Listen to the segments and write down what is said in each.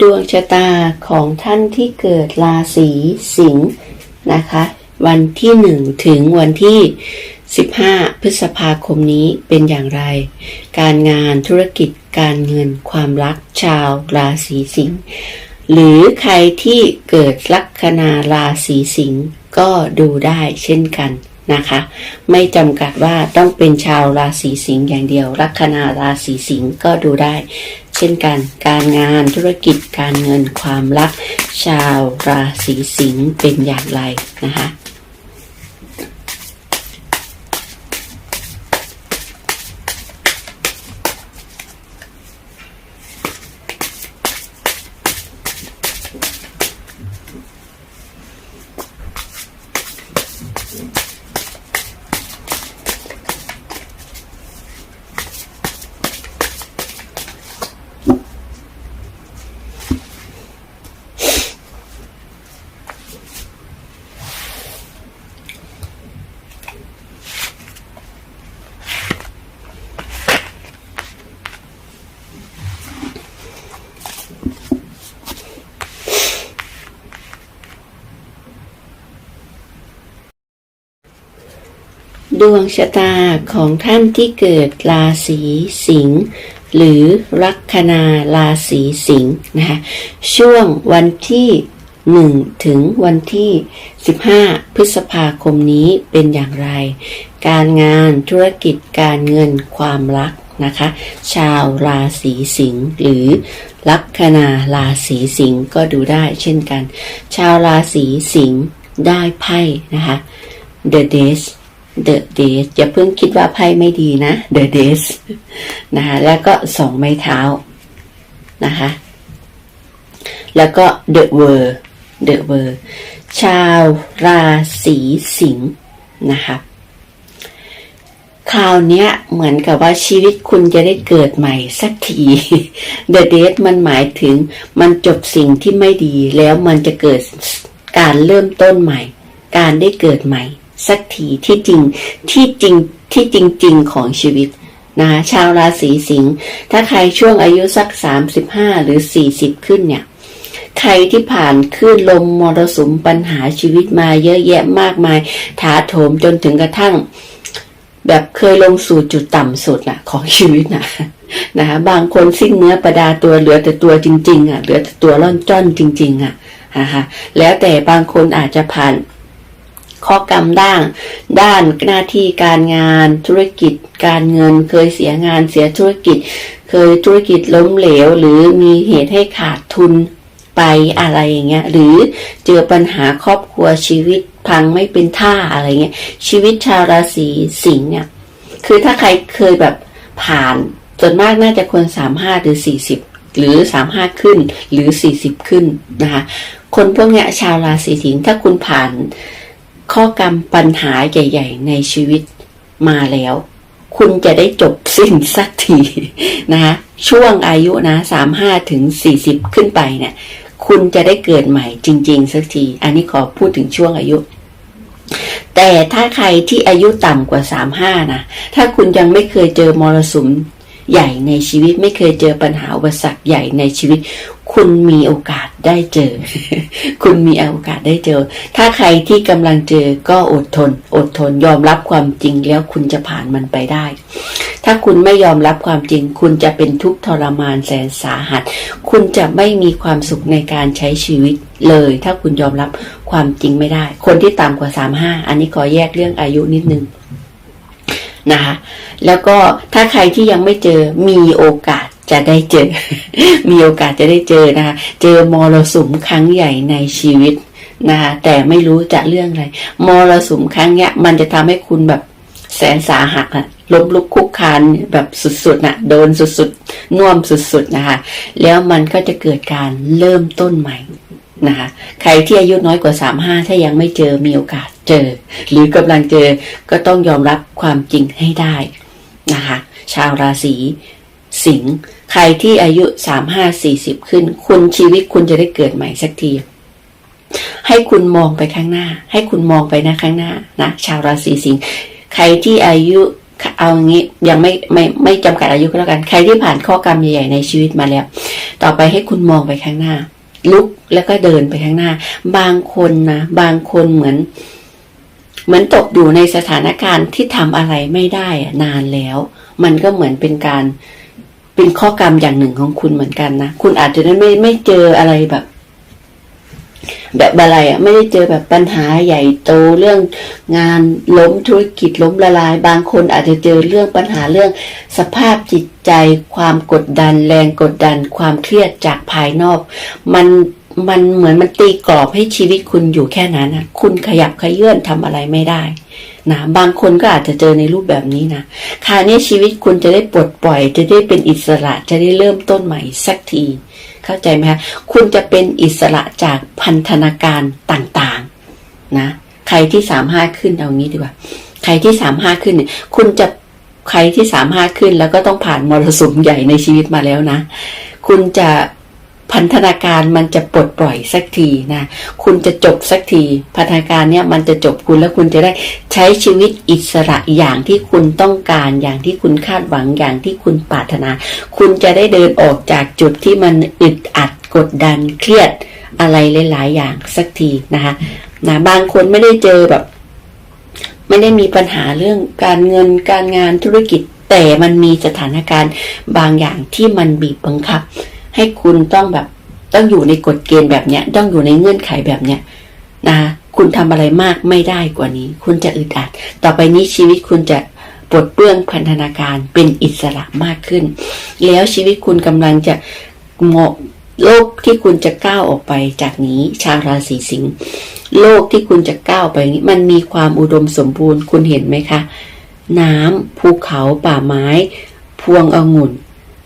ดวงชะตาของท่านที่เกิดราศีสิงห์นะคะ วันที่หนึ่งถึงวันที่ 15 พฤษภาคมนี้เป็นอย่างไร การงานธุรกิจการเงินความรักชาวราศีสิงห์หรือใครที่เกิดลัคนาราศีสิงห์ก็ดูได้เช่นกันนะคะ ไม่จำกัดว่าต้องเป็นชาวราศีสิงห์อย่างเดียวลัคนาราศีสิงห์ก็ดูได้ ช่นกัน การงานธุรกิจการเงินความรัก ชาวราศีสิงห์เป็นอย่างไรนะคะ ดวงชะตาของท่านที่เกิดราศีสิงห์หรือลัคนาราศีสิงห์นะคะช่วงวันที่ 1 ถึงวันที่ 15 พฤษภาคมนี้เป็นอย่างไร การงานธุรกิจการเงินความรักนะคะ ชาวราศีสิงห์หรือลัคนาราศีสิงห์ก็ดูได้เช่นกัน ชาวราศีสิงห์ได้ไพ่นะคะ The Days The Days อย่าเพิ่งคิดว่าไพ่ไม่ดีนะ The Days นะคะแล้วก็สองไม้เท้านะคะแล้วก็ The World The World ชาวราศีสิงห์นะคะคราวเนี้ยเหมือนกับว่าชีวิตคุณจะได้เกิดใหม่สักที The Date มันหมายถึงมันจบสิ่งที่ไม่ดีแล้วมันจะเกิดการเริ่มต้นใหม่ การได้เกิดใหม่ สักทีที่จริงที่จริงที่จริง ๆ ของชีวิตนะคะชาวราศีสิงห์ถ้าใครช่วงอายุสัก 35 หรือ 40 ขึ้นเนี่ย ใครที่ผ่านคลื่นลมมรสุมปัญหาชีวิตมาเยอะแยะมากมาย ถาโถมจนถึงกระทั่ง แบบเคยลงสู่จุดต่ำสุดน่ะของชีวิตนะนะคะบางคนสิ้นเนื้อประดาตัวเหลือแต่ตัวจริง ๆอะเหลือแต่ตัวร่อนจ้อนจริง ๆ อะนะคะแล้วแต่บางคนอาจจะผ่าน ข้อกรรมด้าน ด้านหน้าที่การงานธุรกิจการเงินเคยเสียงานเสียธุรกิจ เคยธุรกิจล้มเหลว หรือมีเหตุให้ขาดทุนไปอะไรอย่างเงี้ยหรือเจอปัญหาครอบครัวชีวิตพังไม่เป็นท่าอะไรเงี้ยชีวิตชาวราศีสิงห์เนี่ยคือถ้าใครเคยแบบผ่านส่วนมากน่าจะคนสามห้าหรือสี่สิบหรือสามห้าขึ้นหรือสี่สิบขึ้นนะคะคนพวกเนี้ยชาวราศีสิงห์ถ้าคุณผ่าน ข้อกรรมปัญหาใหญ่ ๆ ในชีวิตมาแล้ว คุณจะได้จบสิ้นสักทีนะคะช่วงอายุนะสามห้าถึงสี่สิบขึ้นไปเนี่ยคุณจะได้เกิดใหม่จริง ๆ สักที อันนี้ขอพูดถึงช่วงอายุ แต่ถ้าใครที่อายุต่ำกว่าสามห้านะ ถ้าคุณยังไม่เคยเจอมรสุม ใหญ่ในชีวิต ไม่เคยเจอปัญหาอุปสรรคใหญ่ในชีวิต คุณมีโอกาสได้เจอ คุณมีโอกาสได้เจอ ถ้าใครที่กำลังเจอก็อดทน อดทนยอมรับความจริงแล้วคุณจะผ่านมันไปได้ ถ้าคุณไม่ยอมรับความจริง คุณจะเป็นทุกข์ทรมานแสนสาหัส คุณจะไม่มีความสุขในการใช้ชีวิตเลย ถ้าคุณยอมรับความจริงไม่ได้ คนที่ต่ำกว่าสามห้าอันนี้ขอแยกเรื่องอายุนิดนึง นะคะแล้วก็ถ้าใครที่ยังไม่เจอมีโอกาสจะได้เจอ มีโอกาสจะได้เจอนะคะ เจอมรสุมครั้งใหญ่ในชีวิตนะคะแต่ไม่รู้จะเรื่องอะไรมรสุมครั้งเนี้ย มันจะทำให้คุณแบบแสนสาหัสอะล้มลุกคุกคานแบบสุดๆน่ะโดนสุดๆน่วมสุดๆนะคะ แล้วมันก็จะเกิดการเริ่มต้นใหม่ นะคะใครที่อายุน้อยกว่าสามห้าถ้ายังไม่เจอมีโอกาสเจอ หรือกำลังเจอก็ต้องยอมรับความจริงให้ได้นะคะชาวราศีสิงห์ใครที่อายุสามห้าสี่สิบขึ้น คุณชีวิตคุณจะได้เกิดใหม่สักทีให้คุณมองไปข้างหน้า ให้คุณมองไปนะข้างหน้านะชาวราศีสิงห์ใครที่อายุเอาอย่างนี้ยังไม่ไม่ไม่จำกัดอายุก็แล้วกัน ใครที่ผ่านข้อกรรมใหญ่ๆในชีวิตมาแล้ว ต่อไปให้คุณมองไปข้างหน้า ลุกแล้วก็เดินไปข้างหน้า บางคนนะบางคนเหมือน เหมือนตกอยู่ในสถานการณ์ที่ทำอะไรไม่ได้อะนานแล้ว มันก็เหมือนเป็นการเป็นข้อกรรมอย่างหนึ่งของคุณเหมือนกันนะ คุณอาจจะไม่ไม่เจออะไรแบบ แบบอะไรอะไม่ได้เจอแบบปัญหาใหญ่โตเรื่องงานล้มธุรกิจล้มละลาย บางคนอาจจะเจอเรื่องปัญหาเรื่องสภาพจิตใจ ความกดดัน แรงกดดัน ความเครียดจากภายนอก มันมันเหมือนมันตีกรอบให้ชีวิตคุณอยู่แค่นั้นนะคุณขยับขยื่นทำอะไรไม่ได้นะบางคนก็อาจจะเจอในรูปแบบนี้นะคราวนี้ชีวิตคุณจะได้ปลดปล่อย จะได้เป็นอิสระจะได้เริ่มต้นใหม่สักที เข้าใจไหมคะคุณจะเป็นอิสระจากพันธนาการต่างๆนะใครที่สามห้าขึ้นเอางี้ดีกว่า ใครที่สามห้าขึ้นเนี่ยคุณจะใครที่สามห้าขึ้นแล้วก็ต้องผ่านมรสุมใหญ่ในชีวิตมาแล้วนะ คุณจะ พันธนาการมันจะปลดปล่อยสักทีนะ คุณจะจบสักที พันธนาการเนี่ยมันจะจบคุณแล้วคุณจะได้ใช้ชีวิตอิสระอย่างที่คุณต้องการ อย่างที่คุณคาดหวังอย่างที่คุณปรารถนา คุณจะได้เดินออกจากจุดที่มันอึดอัดกดดันเครียดอะไรหลาย ๆ อย่างสักทีนะคะนะบางคนไม่ได้เจอแบบ ไม่ได้มีปัญหาเรื่องการเงินการงานธุรกิจแต่มันมีสถานการณ์บางอย่างที่มันบีบบังคับ ให้คุณต้องแบบ ต้องอยู่ในกฎเกณฑ์แบบเนี้ย ต้องอยู่ในเงื่อนไขแบบเนี้ยนะคะคุณทำอะไรมากไม่ได้กว่านี้ คุณจะอึดอัด ต่อไปนี้ชีวิตคุณจะปลดเปลื้องพันธนาการเป็นอิสระมากขึ้น แล้วชีวิตคุณกำลังจะเหมาะโลกที่คุณจะก้าวออกไปจากนี้ชาวราศีสิงห์โลกที่คุณจะก้าวไปนี้ มันมีความอุดมสมบูรณ์ คุณเห็นไหมคะ น้ำภูเขาป่าไม้ พวงองุ่น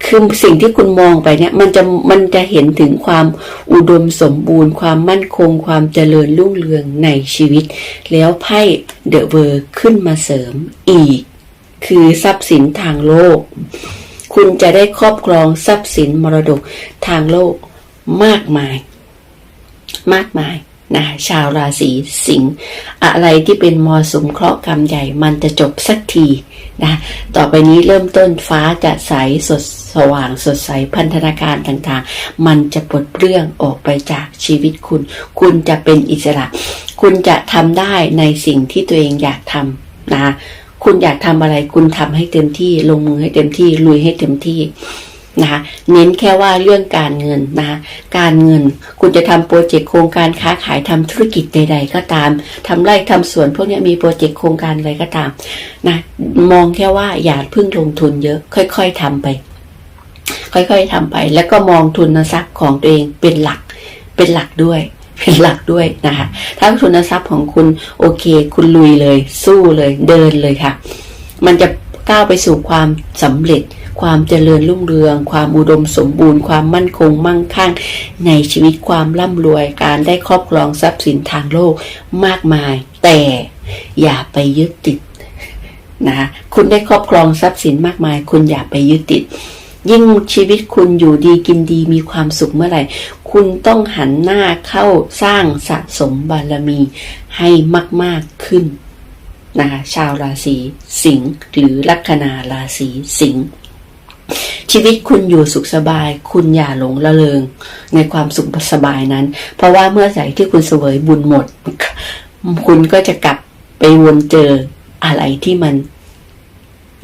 คือสิ่งที่คุณมองไปเนี่ยมันจะมันจะเห็นถึงความอุดมสมบูรณ์ ความมั่นคง ความเจริญรุ่งเรืองในชีวิต แล้วไพ่เดอะเวอร์ขึ้นมาเสริมอีก คือทรัพย์สินทางโลก คุณจะได้ครอบครองทรัพย์สินมรดกทางโลกมากมาย มากมายนะชาวราศีสิงห์อะไรที่เป็นมรสุมเคราะห์กรรมใหญ่มันจะจบสักทีนะต่อไปนี้เริ่มต้นฟ้าจะใสสด สว่างสดใสพันธนาการต่างๆ มันจะปลดเปลื้องออกไปจากชีวิตคุณ คุณจะเป็นอิสระ คุณจะทำได้ในสิ่งที่ตัวเองอยากทำนะคุณอยากทำอะไรคุณทำให้เต็มที่ลงมือให้เต็มที่ลุยให้เต็มที่นะคะเน้นแค่ว่าเรื่องการเงินนะคะการเงินคุณจะทำโปรเจกต์โครงการค้าขายทำธุรกิจใด ๆ ก็ตามทำไร่ทำสวนพวกนี้มีโปรเจกต์โครงการอะไรก็ตามนะมองแค่ว่าอย่าเพิ่งลงทุนเยอะ ค่อย ๆทำไป ค่อยๆทำไป แล้วก็มองทุนทรัพย์ของตัวเองเป็นหลัก เป็นหลักด้วย เป็นหลักด้วยนะคะ ถ้าทุนทรัพย์ของคุณโอเค คุณลุยเลย สู้เลย เดินเลยค่ะ มันจะก้าวไปสู่ความสำเร็จ ความเจริญรุ่งเรือง ความอุดมสมบูรณ์ ความมั่นคงมั่งคั่ง ในชีวิตความร่ำรวย การได้ครอบครองทรัพย์สินทางโลกมากมาย แต่อย่าไปยึดติดนะคะคุณได้ครอบครองทรัพย์สินมากมาย คุณอย่าไปยึดติด ยิ่งชีวิตคุณอยู่ดีกินดีมีความสุขเมื่อไหร่ คุณต้องหันหน้าเข้าสร้างสะสมบารมีให้มาก ๆขึ้นนะคะชาวราศีสิงห์หรือลัคนาราศีสิงห์ชีวิตคุณอยู่สุขสบาย คุณอย่าหลงละเลงในความสุขสบายนั้น เพราะว่าเมื่อไหร่ที่คุณเสวยบุญหมด คุณก็จะกลับไปวนเจออะไรที่มัน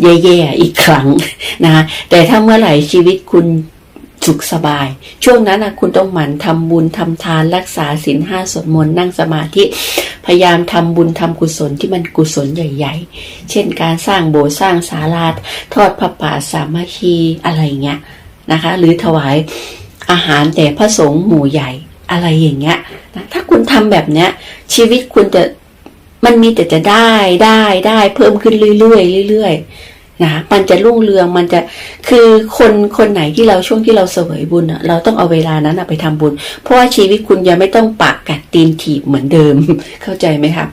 แย่ๆอีกครั้งนะคะแต่ถ้าเมื่อไหร่ชีวิตคุณสุขสบาย ช่วงนั้นนะคุณต้องหมั่นทำบุญทำทานรักษาศีลห้าสวดมนต์นั่งสมาธิ พยายามทำบุญทำกุศลที่มันกุศลใหญ่ ๆ เช่นการสร้างโบสถ์สร้างศาลาทอดพระป่าสามัคคีอะไรเงี้ยนะคะ หรือถวายอาหารแต่พระสงฆ์หมู่ใหญ่อะไรอย่างเงี้ยนะถ้าคุณทำแบบเนี้ย ชีวิตคุณจะมันมีแต่จะได้ได้ได้เพิ่มขึ้นเรื่อยๆเรื่อยๆ นะมันจะรุ่งเรืองมันจะคือคนคนไหนที่เราช่วงที่เราเสวยบุญเราต้องเอาเวลานั้นไปทำบุญ เพราะว่าชีวิตคุณยังไม่ต้องปากกัดตีนถีบเหมือนเดิม เข้าใจไหมครับ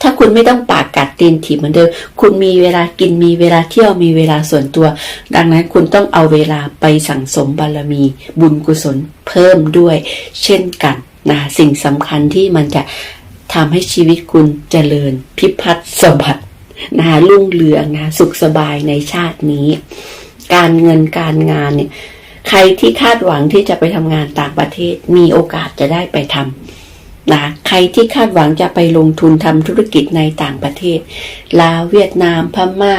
ถ้าคุณไม่ต้องปากกัดตีนถีบเหมือนเดิม คุณมีเวลากินมีเวลาเที่ยวมีเวลาส่วนตัว ดังนั้นคุณต้องเอาเวลาไปสั่งสมบารมี บุญกุศลเพิ่มด้วย เช่นกันนะสิ่งสำคัญที่มันจะทำให้ชีวิตคุณเจริญพิพัฒน์สมบัติ นะคะรุ่งเรืองนะสุขสบายในชาตินี้ การเงินการงานเนี่ยใครที่คาดหวังที่จะไปทำงานต่างประเทศมีโอกาสจะได้ไปทำนะใครที่คาดหวังจะไปลงทุนทำธุรกิจในต่างประเทศ ลาวเวียดนามพม่า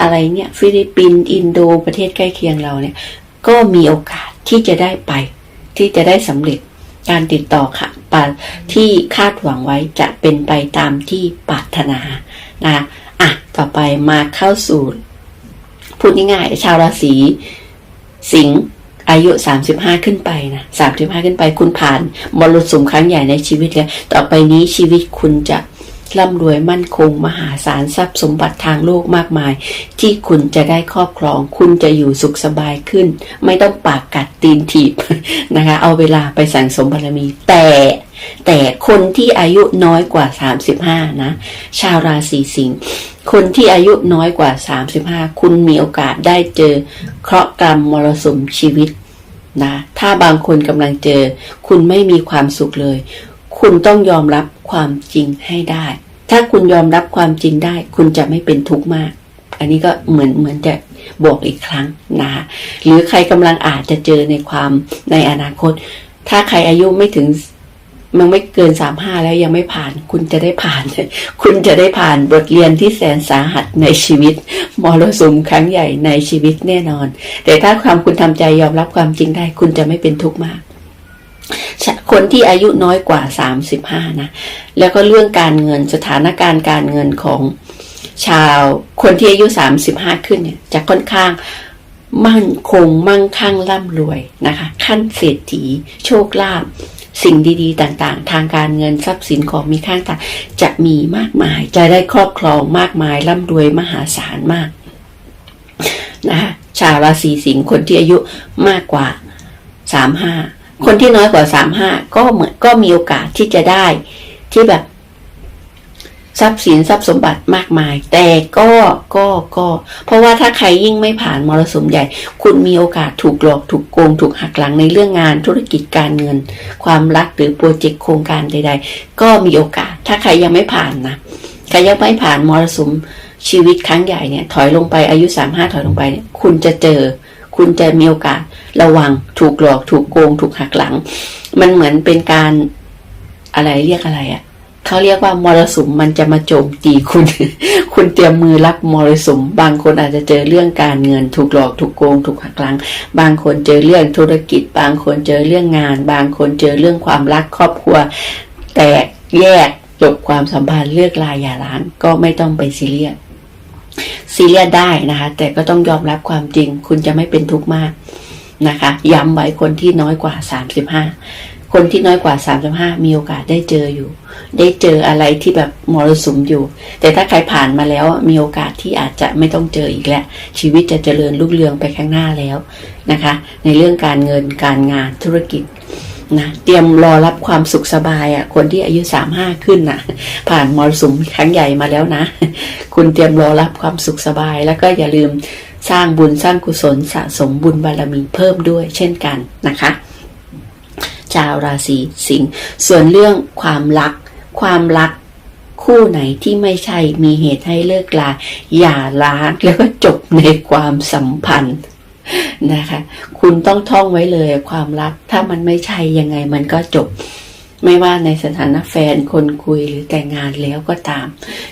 อะไรเนี่ย ฟิลิปปินส์อินโดประเทศใกล้เคียงเราเนี่ย ก็มีโอกาสที่จะได้ไป ที่จะได้สำเร็จการติดต่อค่ะปาที่คาดหวังไว้จะเป็นไปตามที่ปรารถนานะ ต่อไปมาเข้าสู่พูดง่ายๆชาวราศีสิงห์อายุ 35 ขึ้นไปนะ35 ขึ้นไป คุณผ่านมรสุมครั้งใหญ่ในชีวิตแล้ว ต่อไปนี้ชีวิตคุณจะร่ำรวยมั่นคง มหาศาลทรัพย์สมบัติทางโลกมากมาย ที่คุณจะได้ครอบครอง คุณจะอยู่สุขสบายขึ้น ไม่ต้องปากกัดตีนถีบนะคะ เอาเวลาไปสั่งสมบารมี แต่ แต่คนที่อายุน้อยกว่า 35 นะ ชาวราศีสิงห์คนที่อายุน้อยกว่า 35 คุณมีโอกาสได้เจอเคราะห์กรรมมรสุมชีวิตนะถ้าบางคนกำลังเจอ คุณไม่มีความสุขเลย คุณต้องยอมรับความจริงให้ได้ ถ้าคุณยอมรับความจริงได้ คุณจะไม่เป็นทุกข์มาก อันนี้ก็เหมือนเหมือนจะบอกอีกครั้งนะคะหรือใครกำลังอาจจะเจอในความในอนาคต ถ้าใครอายุไม่ถึง มันไม่เกินสามห้าแล้วยังไม่ผ่าน คุณจะได้ผ่าน คุณจะได้ผ่านบทเรียนที่แสนสาหัสในชีวิตมรสุมครั้งใหญ่ในชีวิตแน่นอน แต่ถ้าความคุณทำใจยอมรับความจริงได้ คุณจะไม่เป็นทุกข์มาก คนที่อายุน้อยกว่า35นะ แล้วก็เรื่องการเงินสถานการณ์การเงินของชาวคนที่อายุ35ขึ้นเนี่ยจะค่อนข้างมั่นคงมั่งคั่งร่ำรวยนะคะ ขั้นเศรษฐี โชคลาภ สิ่งดีๆ ต่างๆ ทางการเงินทรัพย์สินของมีค่าต่างจะมีมากมาย จะได้ครอบครองมากมายร่ำรวยมหาศาลมากนะคะชาวราศีสิงห์คนที่อายุมากกว่า35คนที่น้อยกว่า35ก็เหมือนก็มีโอกาสที่จะได้ที่แบบ ทรัพย์สินทรัพย์สมบัติมากมาย แต่ก็ก็ก็ เพราะว่าถ้าใครยิ่งไม่ผ่านมรสุมใหญ่ คุณมีโอกาสถูกหลอกถูกโกง ถูกหักหลังในเรื่องงานธุรกิจการเงิน ความรักหรือโปรเจกต์โครงการใด ๆ ก็มีโอกาส ถ้าใครยังไม่ผ่านนะใครยังไม่ผ่านมรสุมชีวิตครั้งใหญ่เนี่ยถอยลงไปอายุสามห้าถอยลงไปเนี่ยคุณจะเจอ คุณจะมีโอกาสระวังถูกหลอก ถูกโกง ถูกหักหลัง มันเหมือนเป็นการอะไรเรียกอะไรอะ่ะ เขาเรียกว่ามรสุมมันจะมาโจมตีคุณ คุณเตรียมมือรับมรสุม บางคนอาจจะเจอเรื่องการเงินถูกหลอกถูกโกงถูกหักหลัง บางคนเจอเรื่องธุรกิจ บางคนเจอเรื่องงาน บางคนเจอเรื่องความรักครอบครัว แตกแยกจบความสัมพันธ์เลือกลายอย่าร้างก็ไม่ต้องไปซีเรียสซีเรียสได้นะคะ แต่ก็ต้องยอมรับความจริง คุณจะไม่เป็นทุกข์มากนะคะ ย้ำไว้คนที่น้อยกว่า 35 คนที่น้อยกว่า 35 มีโอกาสได้เจออยู่ ได้เจออะไรที่แบบมรสุมอยู่ แต่ถ้าใครผ่านมาแล้วมีโอกาสที่อาจจะไม่ต้องเจออีกแล้ว ชีวิตจะเจริญรุ่งเรืองไปข้างหน้าแล้วนะคะ ในเรื่องการเงินการงานธุรกิจนะเตรียมรอรับความสุขสบายอะ่ะ คนที่อายุสามห้าขึ้นนะ่ะ ผ่านมรสุมครั้งใหญ่มาแล้วนะ คุณเตรียมรอรับความสุขสบาย แล้วก็อย่าลืมสร้างบุญสร้างกุศลสะสมบุญบารมีเพิ่มด้วยเช่นกันนะคะ ชาวราศีสิงห์ส่วนเรื่องความรัก ความรักคู่ไหนที่ไม่ใช่มีเหตุให้เลิกลาอย่าล้างแล้วก็จบในความสัมพันธ์นะคะ คุณต้องท่องไว้เลยความรัก ถ้ามันไม่ใช่ยังไงมันก็จบ ไม่ว่าในสถานะแฟนคนคุยหรือแต่งงานแล้วก็ตาม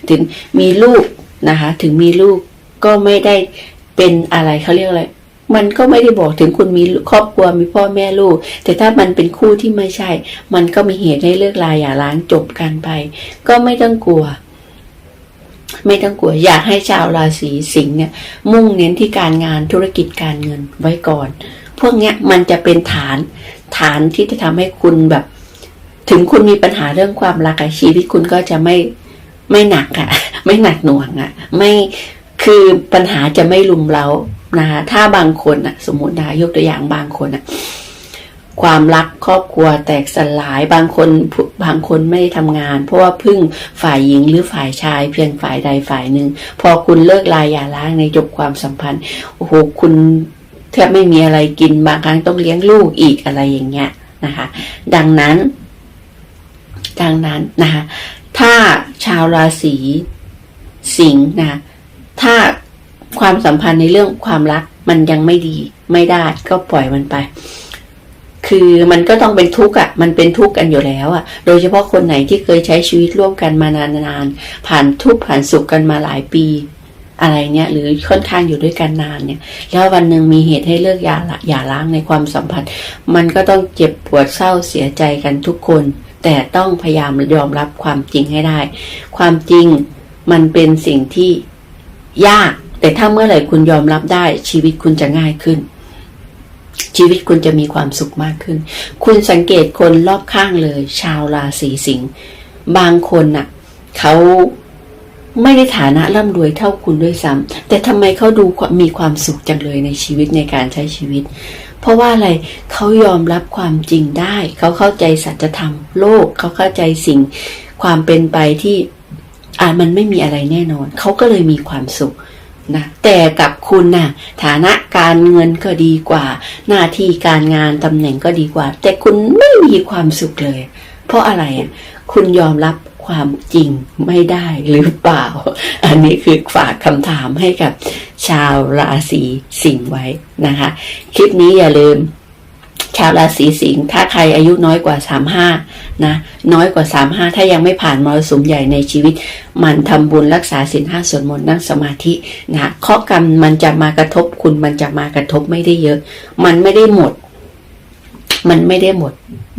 ถึงมีลูกนะคะ ถึงมีลูกก็ไม่ได้เป็นอะไรเขาเรียกอะไร มันก็ไม่ได้บอกถึงคุณมีครอบครัวมีพ่อแม่ลูก แต่ถ้ามันเป็นคู่ที่ไม่ใช่ มันก็มีเหตุให้เลิกลาอย่าล้างจบกันไป ก็ไม่ต้องกลัว ไม่ต้องกลัว อยากให้ชาวราศีสิงห์เนี่ย มุ่งเน้นที่การงานธุรกิจการเงินไว้ก่อน พวกเนี้ยมันจะเป็นฐาน ฐานที่จะทำให้คุณแบบ ถึงคุณมีปัญหาเรื่องความรักอะชีวิตคุณก็จะไม่ไม่หนักอะไม่หนักหน่วงอะไม่คือปัญหาจะไม่ลุมเล้า นะคะถ้าบางคนอะสมมตินะยกตัวอย่างบางคนอะความรักครอบครัวแตกสลายบางคนบางคนไม่ได้ทำงาน เพราะว่าพึ่งฝ่ายหญิงหรือฝ่ายชายเพียงฝ่ายใดฝ่ายหนึ่ง พอคุณเลิกลายอย่าล้างในจบความสัมพันธ์โอ้โหคุณแทบไม่มีอะไรกินบางครั้งต้องเลี้ยงลูกอีกอะไรอย่างเงี้ยนะคะ ดังนั้น ดังนั้นนะคะถ้าชาวราศีสิงห์นะถ้า ความสัมพันธ์ในเรื่องความรักมันยังไม่ดี ไม่ได้ก็ปล่อยมันไป คือมันก็ต้องเป็นทุกข์อะ มันเป็นทุกข์กันอยู่แล้วอะ โดยเฉพาะคนไหนที่เคยใช้ชีวิตร่วมกันมานานๆผ่านทุกข์ผ่านสุขกันมาหลายปี อะไรเนี่ย หรือค่อนข้างอยู่ด้วยกันนานเนี่ย แล้ววันหนึ่งมีเหตุให้เลิกหย่าละหย่าร้างในความสัมพันธ์ มันก็ต้องเจ็บปวดเศร้าเสียใจกันทุกคน แต่ต้องพยายามยอมรับความจริงให้ได้ ความจริงมันเป็นสิ่งที่ยาก แต่ถ้าเมื่อไหร่คุณยอมรับได้ ชีวิตคุณจะง่ายขึ้น ชีวิตคุณจะมีความสุขมากขึ้น คุณสังเกตคนรอบข้างเลย ชาวราศีสิงห์บางคนน่ะเขาไม่ได้ฐานะร่ำรวยเท่าคุณด้วยซ้ำแต่ทำไมเขาดูมีความสุขจังเลยในชีวิตในการใช้ชีวิต เพราะว่าอะไรเขายอมรับความจริงได้ เขาเข้าใจสัจธรรมโลก เขาเข้าใจสิ่งความเป็นไปที่อ่ามันไม่มีอะไรแน่นอน เขาก็เลยมีความสุข นะแต่กับคุณน่ะฐานะการเงินก็ดีกว่า หน้าที่การงานตำแหน่งก็ดีกว่า แต่คุณไม่มีความสุขเลย เพราะอะไรอะคุณยอมรับความจริงไม่ได้หรือเปล่า อันนี้คือฝากคำถามให้กับชาวราศีสิงห์ไว้นะคะ คลิปนี้อย่าลืมาวราศีสิงห์ถ้าใครอายุน้อยกว่า 35 นะ น้อยกว่า 35 ถ้ายังไม่ผ่านมรสุมใหญ่ในชีวิต มันทำบุญรักษาศีลห้าสวดมนต์นั่งสมาธินะข้อกรรมมันจะมากระทบคุณมันจะมากระทบไม่ได้เยอะ มันไม่ได้หมด มันไม่ได้หมด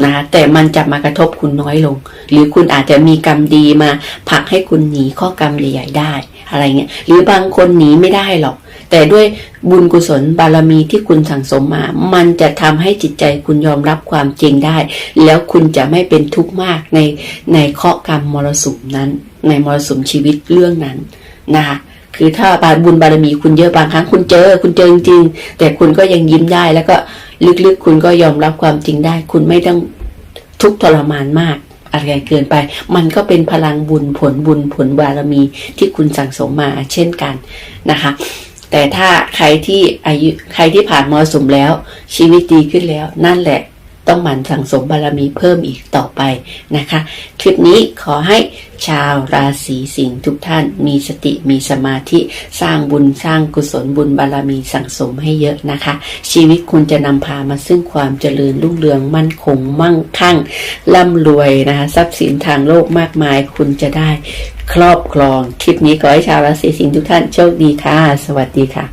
นะแต่มันจะมากระทบคุณน้อยลง หรือคุณอาจจะมีกรรมดีมาผลักให้คุณหนีข้อกรรมใหญ่ๆได้ อะไรเงี้ยหรือบางคนหนีไม่ได้หรอก แต่ด้วยบุญกุศลบารมีที่คุณสั่งสมมา มันจะทำให้จิตใจคุณยอมรับความจริงได้ แล้วคุณจะไม่เป็นทุกข์มากในในเคราะห์กรรมมรสุมนั้น ในมรสุมชีวิตเรื่องนั้นนะคะคือถ้าบาบุญบารมีคุณเยอะบางครั้งคุณเจอ คุณเจอจริงๆแต่คุณก็ยังยิ้มได้ แล้วก็ลึกๆ คุณก็ยอมรับความจริงได้ คุณไม่ต้องทุกข์ทรมานมากอะไรเกินไป มันก็เป็นพลังบุญผลบุญผลบารมีที่คุณสั่งสมมาเช่นกันนะคะ แต่ถ้าใครที่อายุใครที่ผ่านมรสุมแล้ว ชีวิตดีขึ้นแล้ว นั่นแหละต้องหมั่นสั่งสมบารมีเพิ่มอีกต่อไปนะคะ คลิปนี้ขอให้ชาวราศีสิงห์ทุกท่านมีสติมีสมาธิสร้างบุญสร้างกุศลบุญบารมีสั่งสมให้เยอะนะคะ ชีวิตคุณจะนำพามาซึ่งความเจริญรุ่งเรืองมั่นคงมั่งคั่งร่ำรวยนะคะ ทรัพย์สินทางโลกมากมายคุณจะได้ ครอบครอง คลิปนี้ขอให้ชาวราศีสิงห์ทุกท่านโชคดีค่ะ สวัสดีค่ะ